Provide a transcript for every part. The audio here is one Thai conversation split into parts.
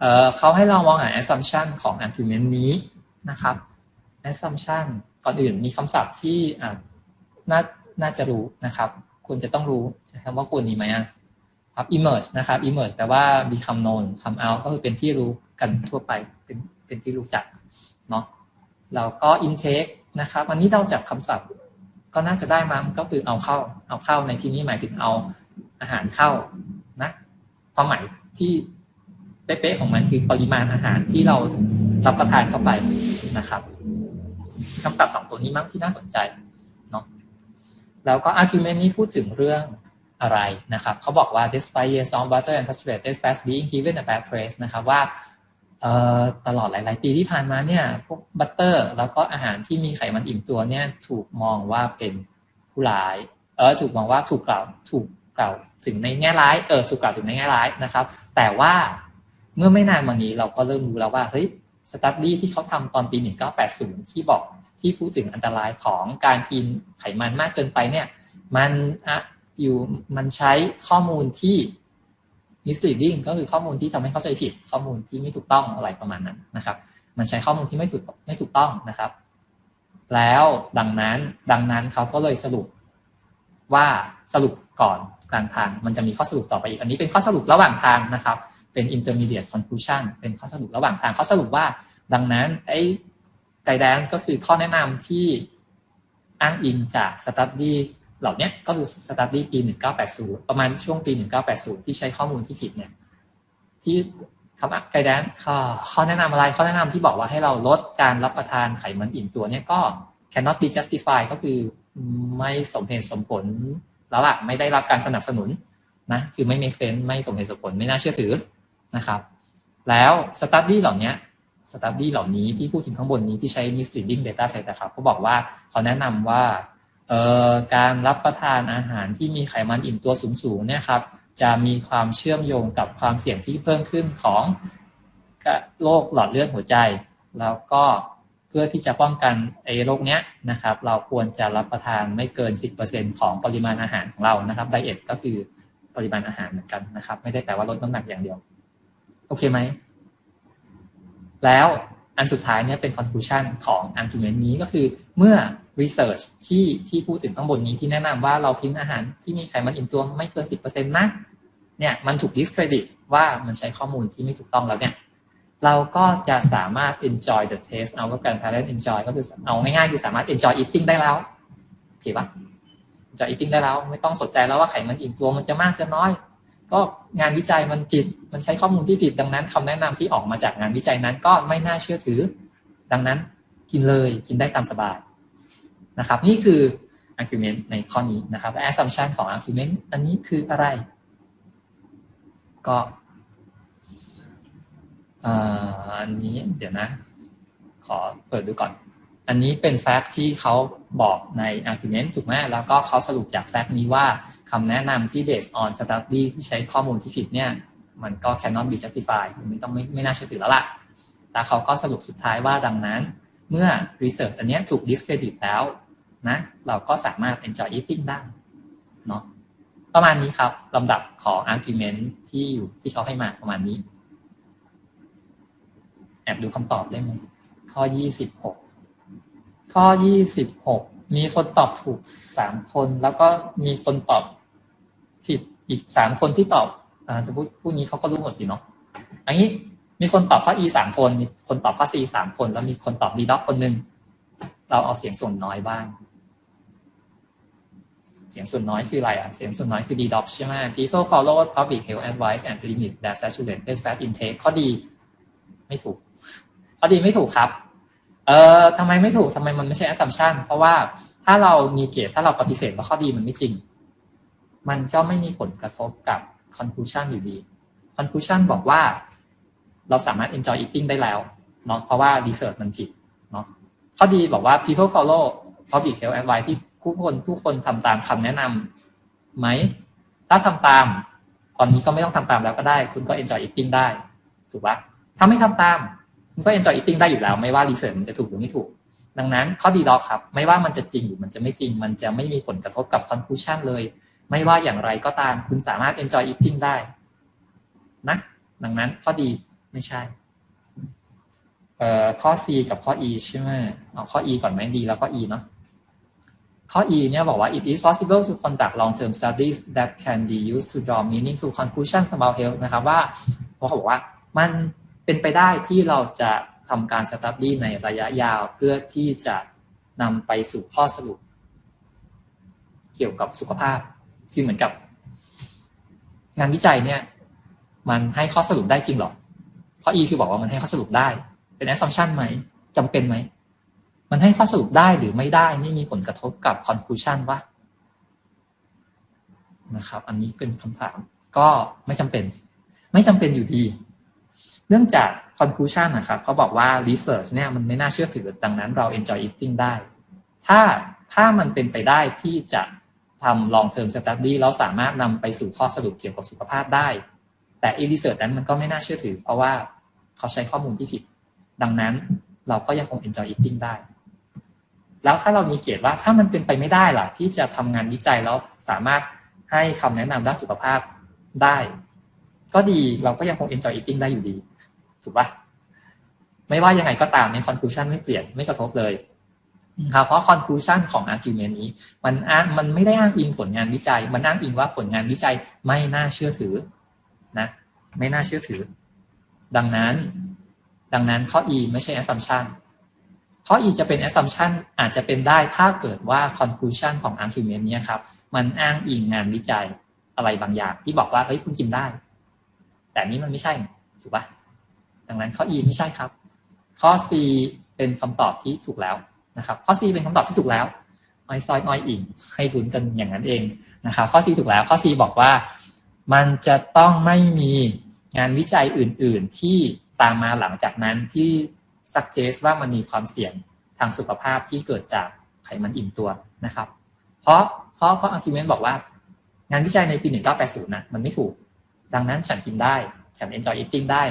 เเขาให้เรามองหา assumption ของ argument นี้นะครับ assumption ก่อนอื่นมีคำศัพท์ที่น่าน่าจะรู้นะครับควรจะต้องรู้ใช้คำว่าควรดีไหมครับ emerge นะครับ emerge แปลว่า become known come out ก็คือเป็นที่รู้กันทั่วไปเป็นเป็นที่รู้จักเนาะแล้วก็ intake นะครับอันนี้เราจากคำศัพท์ก็น่าจะได้มั้งก็คือเอาเข้า เอาเข้าในที่นี้หมายถึงเอาอาหารเข้านะความหมายที่ เป๊ะๆของมันคือปริมาณอาหารที่เรารับประทานเข้าไปนะครับคำศัพท์สองตัวนี้มั้งที่น่าสนใจเนาะแล้วก็ argument นี้พูดถึงเรื่องอะไรนะครับเขาบอกว่า despite years on butter and saturated fats being given a bad press นะครับว่าตลอดหลาย ๆ ปีที่ผ่านมาเนี่ยพวกบัตเตอร์แล้วก็อาหารที่มีไขมันอิ่มตัวเนี่ยถูกมองว่าเป็นผู้ร้ายเออถูกมองว่าถูกกล่าวถูกกล่าวถึงในแง่ร้ายเออถูกกล่าวถึงในแง่ร้ายนะครับ แต่ว่า เมื่อไม่นานมานี้เราก็เริ่มรู้แล้วว่าเฮ้ยสตัดดี้ที่เขาทำตอนปี 1980 ที่บอกที่พูดถึงอันตรายของการกินไขมันมากเกินไปเนี่ย มันอะอยู่มันใช้ข้อมูลที่ misleading ก็คือข้อมูลที่ทำให้เข้าใจผิด ข้อมูลที่ไม่ถูกต้องอะไรประมาณนั้นนะครับ มันใช้ข้อมูลที่ไม่ถูกไม่ถูกต้องนะครับ แล้วดังนั้นดังนั้นเขาก็เลยสรุปว่าสรุปก่อนกลางทาง มันจะมีข้อสรุปต่อไปอีก อันนี้เป็นข้อสรุประหว่างทางนะครับ เป็น intermediate conclusion เป็นข้อสรุประหว่างทางเขาสรุปว่า ดังนั้นไอ้ guidance ก็คือข้อแนะนำที่อ้างอิงจาก study เหล่านี้ก็คือสตาร์ดี้ปี 1980 ประมาณช่วงปี 1980 ที่ใช้ข้อมูลที่ผิดเนี่ยที่คำไกด์แดนข้อแนะนำอะไรข้อแนะนำที่บอกว่าให้เราลดการรับประทานไขมันอิ่มตัวเนี่ยก็ cannot be justified ก็คือไม่สมเหตุสมผลแล้วล่ะ ไม่ได้รับการสนับสนุนนะ คือไม่ make sense ไม่สมเหตุสมผลไม่น่าเชื่อถือ นะครับ แล้วสตาร์ดี้เหล่านี้สตาร์ดี้เหล่านี้ที่พูดถึงข้างบนนี้ที่ใช้ misleading data set นะครับเขาบอกว่าเขาแนะนำว่าการรับประทานอาหารที่มีไขมันอิ่มตัวสูงๆเนี่ยครับจะมีความเชื่อมโยงกับความเสี่ยงที่เพิ่มขึ้นของโรคหลอดเลือดหัวใจ แล้วก็เพื่อที่จะป้องกันไอ้โรคเนี้ยนะครับ เราควรจะรับประทานไม่เกิน 10%ของปริมาณอาหารของเรานะครับไดเอทก็คือปริมาณอาหารเหมือนกันนะครับ ไม่ได้แปลว่าลดน้ำหนักอย่างเดียว โอเคไหม แล้วอันสุดท้ายเนี่ยเป็น conclusion ของ argument นี้ก็คือเมื่อ research ที่ที่พูดถึงข้างบนนี้ที่แนะนำว่าเรากินอาหารที่มีไขมันอิ่มตัวไม่เกิน 10%นะเนี่ยมันถูก discredit ว่ามันใช้ข้อมูลที่ไม่ถูกต้องแล้วเนี่ย เราก็จะสามารถ enjoy the taste เอาว่า grandparent enjoy ก็คือเอาง่ายๆคือสามารถ enjoy eating ได้แล้วโอเคปะ enjoy eating ได้แล้ว ไม่ต้องสนใจแล้วว่าไขมันอิ่มตัวมันจะมากจะน้อย ก็งานวิจัยมันผิด มันใช้ข้อมูลที่ผิดดังนั้นคำแนะนำที่ออกมาจากงานวิจัยนั้นก็ไม่น่าเชื่อถือ ดังนั้นกินเลยกินได้ตามสบายนะครับ นี่คือ argument ในข้อนี้นะครับ assumption ของ argument อันนี้คืออะไร ก็อันนี้เดี๋ยวนะ ขอเปิดดูก่อน อันนี้เป็นแฟกต์ที่เขาบอกใน argument ถูกไหมแล้วก็เขาสรุปจากแฟกต์นี้ว่าคำแนะนำที่ based on study ที่ใช้ข้อมูลที่ผิดเนี่ยมันก็ cannot be justified ไม่ต้องไม่ไม่น่าเชื่อถือแล้วล่ะ แต่เขาก็สรุปสุดท้ายว่าดังนั้น เมื่อ research อันนี้ถูก discredit แล้วนะเราก็สามารถ enjoy eating ได้เนาะประมาณนี้ครับลำดับของ argument ที่อยู่ที่เขาให้มาประมาณนี้ แอบดูคำตอบได้ไหมข้อยี่สิบหก ข้อยี่สิบหกมีคนตอบถูกสามคน แล้วก็มีคนตอบผิดอีกสามคนที่ตอบอ่าจะพูดพูดนี้เขาก็รู้หมดสิเนาะอันนี้มีคนตอบข้อ e สามคน มีคนตอบข้อ c สามคน แล้วมีคนตอบ d ด็อกคนหนึ่งเราเอาเสียงส่วนน้อยบ้าง เสียงส่วนน้อยคืออะไรอะ เสียงส่วนน้อยคือ DDoS ใช่ไหม people follow public health advice and limit their saturated fat intake ข้อดี ไม่ถูก ข้อดีไม่ถูกครับ เอ่อทำไมไม่ถูกทำไมมันไม่ใช่ assumption เพราะว่าถ้าเรามีเกตถ้าเราปฏิเสธว่าข้อดีมันไม่จริง มันก็ไม่มีผลกระทบกับ conclusion อยู่ดี conclusion บอกว่า เราสามารถ enjoy eating ได้แล้วเนาะเพราะว่า research มันผิดเนาะข้อดีบอกว่า people follow public health advice ที่ผู้คนผู้คนทำตามคำแนะนำไหม ถ้าทำตาม ตอนนี้ก็ไม่ต้องทำตามแล้วก็ได้ คุณก็ enjoy eating ได้ ถูกปะถ้าไม่ทำตาม คุณก็ enjoy eating ได้อยู่แล้ว ไม่ว่ารีเสิร์ชมันจะถูกหรือไม่ถูก ดังนั้นข้อดีล็อกครับ ไม่ว่ามันจะจริงหรือมันจะไม่จริง มันจะไม่มีผลกระทบกับ conclusion เลย ไม่ว่าอย่างไรก็ตามคุณสามารถ enjoy eating ได้นะดังนั้นข้อดีไม่ใช่เอ่อข้อ C กับข้อ E ใช่ไหมเอาข้อ E ก่อนไหมดีแล้วก็ E เนาะข้อ E เนี่ยบอกว่า it is possible to conduct long term studies that can be used to draw meaningful conclusions about health นะครับว่าเขาบอกว่ามัน เป็นไปได้ที่เราจะทำการ study ในระยะยาวเพื่อที่จะนำไปสู่ข้อสรุป เกี่ยวกับสุขภาพคือเหมือนกับ งานวิจัยเนี่ย มันให้ข้อสรุปได้จริงหรอข้อ E คือบอกว่ามันให้ข้อสรุปได้ เป็น assumption ไหมจำเป็นไหม มันให้ข้อสรุปได้หรือไม่ได้ นี่มีผลกระทบกับ conclusion ว่านะครับ อันนี้เป็นคำถาม ก็ไม่จำเป็น ไม่จำเป็นอยู่ดี เนื่องจาก conclusion นะครับเขาบอกว่า research เนี่ยมันไม่น่าเชื่อถือดังนั้นเรา enjoy eating ได้ ถ้าถ้ามันเป็นไปได้ที่จะทำ long term study แล้วสามารถนำไปสู่ข้อสรุปเกี่ยวกับสุขภาพได้ แต่อีรีเสิร์ชนั้นมันก็ไม่น่าเชื่อถือ เพราะว่าเขาใช้ข้อมูลที่ผิด ดังนั้นเราก็ยังคง enjoy eating ได้ แล้วถ้าเรามีเกตว่าถ้ามันเป็นไปไม่ได้ล่ะ ที่จะทำงานวิจัยแล้วสามารถให้คำแนะนำด้านสุขภาพได้ ก็ดีเราก็ยังคง enjoy eating ได้อยู่ดี ถูกปะไม่ว่ายังไงก็ตามใน conclusion ไม่เปลี่ยนไม่กระทบเลยครับเพราะ conclusion ของ argument นี้ มันอ้างมันไม่ได้อ้างอิงผลงานวิจัย มันอ้างอิงว่าผลงานวิจัยไม่น่าเชื่อถือนะ ไม่น่าเชื่อถือ ดังนั้น ดังนั้นข้อ e ไม่ใช่ assumption ข้อ e จะเป็น assumption อาจจะเป็นได้ถ้าเกิดว่า conclusion ของ argument นี้ครับ มันอ้างอิงงานวิจัยอะไรบางอย่าง ที่บอกว่าเฮ้ยคุณกินได้ แต่นี้มันไม่ใช่ถูกปะดังนั้นข้อ e ไม่ใช่ครับ ข้อ c เป็นคำตอบที่ถูกแล้วนะครับ ข้อ c เป็นคำตอบที่ถูกแล้วอ้อยซอยอ้อยอิงให้ลุ้นกันอย่างนั้นเองนะครับ ข้อ c ถูกแล้ว ข้อ c บอกว่า มันจะต้องไม่มีงานวิจัยอื่น ๆ ที่ตามมาหลังจากนั้นที่ suggest ว่ามันมีความเสี่ยงทางสุขภาพที่เกิดจากไขมันอิ่มตัวนะครับ เพราะเพราะเพราะ argument บอกว่า งานวิจัยในปี 1980นะมันไม่ถูก ดังนั้นฉันกินได้ ฉัน enjoy eating ได้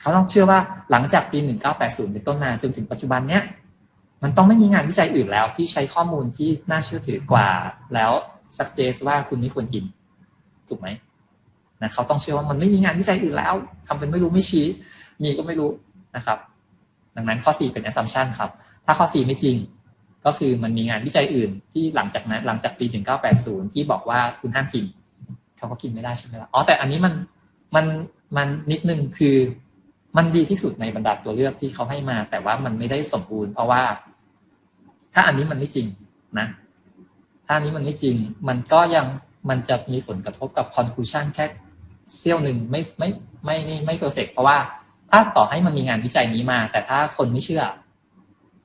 เขาต้องเชื่อว่าหลังจากปี 1980 เป็นต้นมาจนถึงปัจจุบันเนี้ยมันต้องไม่มีงานวิจัยอื่นแล้ว ที่ใช้ข้อมูลที่น่าเชื่อถือกว่า แล้ว suggest ว่าคุณไม่ควรกิน ถูกไหมนะเขาต้องเชื่อว่ามันไม่มีงานวิจัยอื่นแล้วทำเป็นไม่รู้ไม่ชี้ มีก็ไม่รู้นะครับ ดังนั้นข้อ 4 เป็น assumption ครับ ถ้าข้อ 4 ไม่จริง ก็คือมันมีงานวิจัยอื่น ที่หลังจากนั้นหลังจากปี 1980 ที่บอกว่าคุณห้ามกิน เขาก็กินไม่ได้ใช่ไหมล่ะอ๋อแต่อันนี้มันมันมันนิดนึงคือมันดีที่สุดในบรรดาตัวเลือกที่เขาให้มา แต่ว่ามันไม่ได้สมบูรณ์เพราะว่า ถ้าอันนี้มันไม่จริงนะ ถ้าอันนี้มันไม่จริง มันก็ยังมันจะมีผลกระทบกับ conclusion แค่เซี่ยวหนึ่งไม่ไม่ไม่ไม่ไม่เพอร์เฟกเพราะว่าถ้าต่อให้มันมีงานวิจัยนี้มา แต่ถ้าคนไม่เชื่อ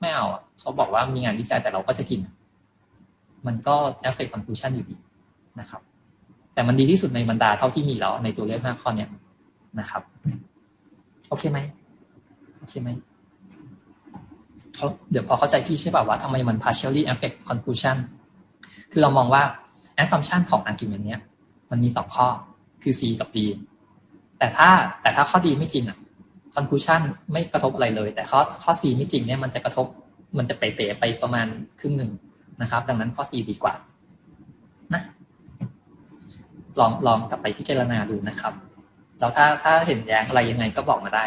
ไม่เอาเขาบอกว่ามีงานวิจัยแต่เราก็จะกิน มันก็ affect conclusion อยู่ดีนะครับ แต่มันดีที่สุดในบรรดาเท่าที่มีแล้วในตัวเลือกห้าข้อเนี้ยนะครับ โอเคไหมโอเคไหมเขาเดี๋ยวพอเข้าใจพี่ใช่ป่าว่าทำไมมัน partially affect conclusion คือเรามองว่า assumption ของ argument เนี้ยมันมีสองข้อคือ C กับ D แต่ถ้าแต่ถ้าข้อดีไม่จริงอะ conclusion ไม่กระทบอะไรเลย แต่ข้อข้อ C ไม่จริงเนี่ยมันจะกระทบมันจะเป๋ๆไปประมาณครึ่งหนึ่งนะครับ ดังนั้นข้อ C ดีกว่า ลองลองกลับไปพิจารณาดูนะครับ แล้วถ้าถ้าเห็นแย้งอะไรยังไงก็บอกมาได้